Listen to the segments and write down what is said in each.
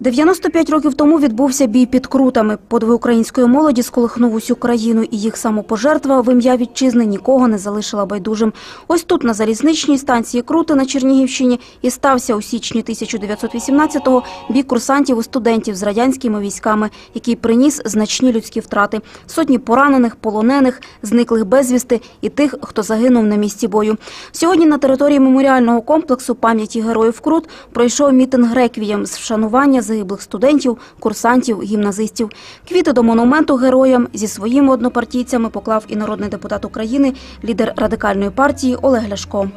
95 років тому відбувся бій під Крутами. Подвиг української молоді сколихнув усю країну, і їх самопожертва в ім'я вітчизни нікого не залишила байдужим. Ось тут, на залізничній станції Крути на Чернігівщині, і стався у січні 1918-го бій курсантів і студентів з радянськими військами, який приніс значні людські втрати. Сотні поранених, полонених, зниклих безвісти і тих, хто загинув на місці бою. Сьогодні на території меморіального комплексу пам'яті героїв Крут пройшов мітинг реквієм з вшанування загиблих студентів, курсантів, гімназистів. Квіти до монументу героям зі своїми однопартійцями поклав і народний депутат України, лідер радикальної партії Олег Ляшко.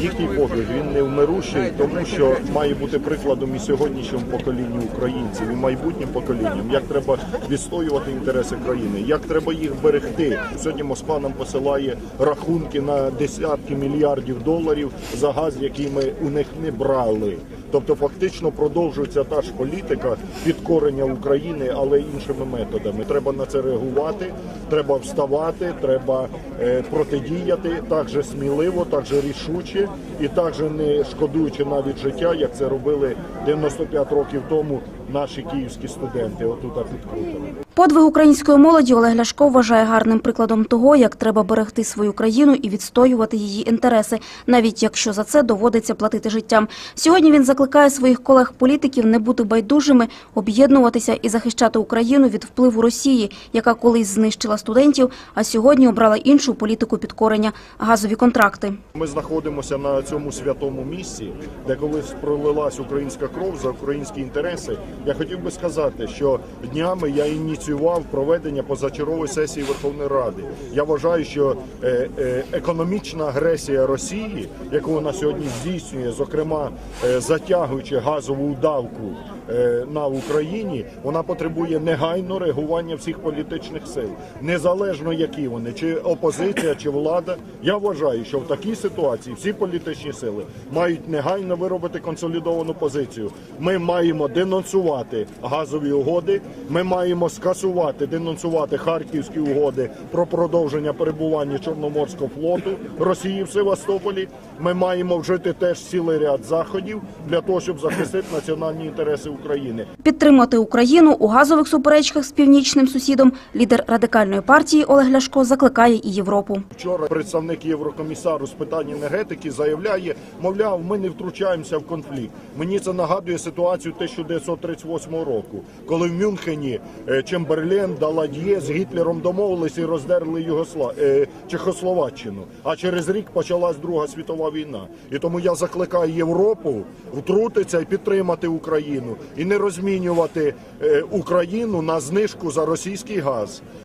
Їхній подвиг він не вмирущий, тому що має бути прикладом і сьогоднішньому поколінню українців, і майбутнім поколінням, як треба відстоювати інтереси країни, як треба їх берегти. Сьогодні Москва нам посилає рахунки на десятки мільярдів доларів за газ, який ми у них не брали. Тобто, фактично продовжується та ж політика підкорення України, але іншими методами. Треба на це реагувати, треба вставати, треба е, протидіяти так же сміливо, так же рішуче і так же не шкодуючи навіть життя, як це робили 95 років тому наші київські студенти. Отут під Крутами. Подвиг української молоді Олег Ляшко вважає гарним прикладом того, як треба берегти свою країну і відстоювати її інтереси, навіть якщо за це доводиться платити життям. Сьогодні він закликає своїх колег-політиків не бути байдужими, об'єднуватися і захищати Україну від впливу Росії, яка колись знищила студентів, а сьогодні обрала іншу політику підкорення – газові контракти. Ми знаходимося на цьому святому місці, де колись пролилась українська кров за українські інтереси. Я хотів би сказати, що днями я ініціював проведення позачергової сесії Верховної Ради. Я вважаю, що е, е, економічна агресія Росії, яку вона сьогодні здійснює, зокрема е, затягуючи газову удавку на Україні, вона потребує негайно реагування всіх політичних сил, незалежно які вони, чи опозиція, чи влада. Я вважаю, що в такій ситуації всі політичні сили мають негайно виробити консолідовану позицію. Ми маємо денонсувати газові угоди. Ми маємо скасувати, денонсувати харківські угоди про продовження перебування Чорноморського флоту Росії в Севастополі. Ми маємо вжити теж цілий ряд заходів для того, щоб захистити національні інтереси України. Підтримати Україну у газових суперечках з північним сусідом лідер радикальної партії Олег Ляшко закликає і Європу. Вчора представник Єврокомісару з питань енергетики заявляє, мовляв, ми не втручаємося в конфлікт. Мені це нагадує ситуацію 1938 року, коли в Мюнхені Чемберлен Чемберлен, Далад'є з Гітлером домовилися і роздерли Югосла... е, Чехословаччину. А через рік почалась Друга світова війна. І тому я закликаю Європу втрутитися і підтримати Україну і не розмінювати е, Україну на знижку за російський газ.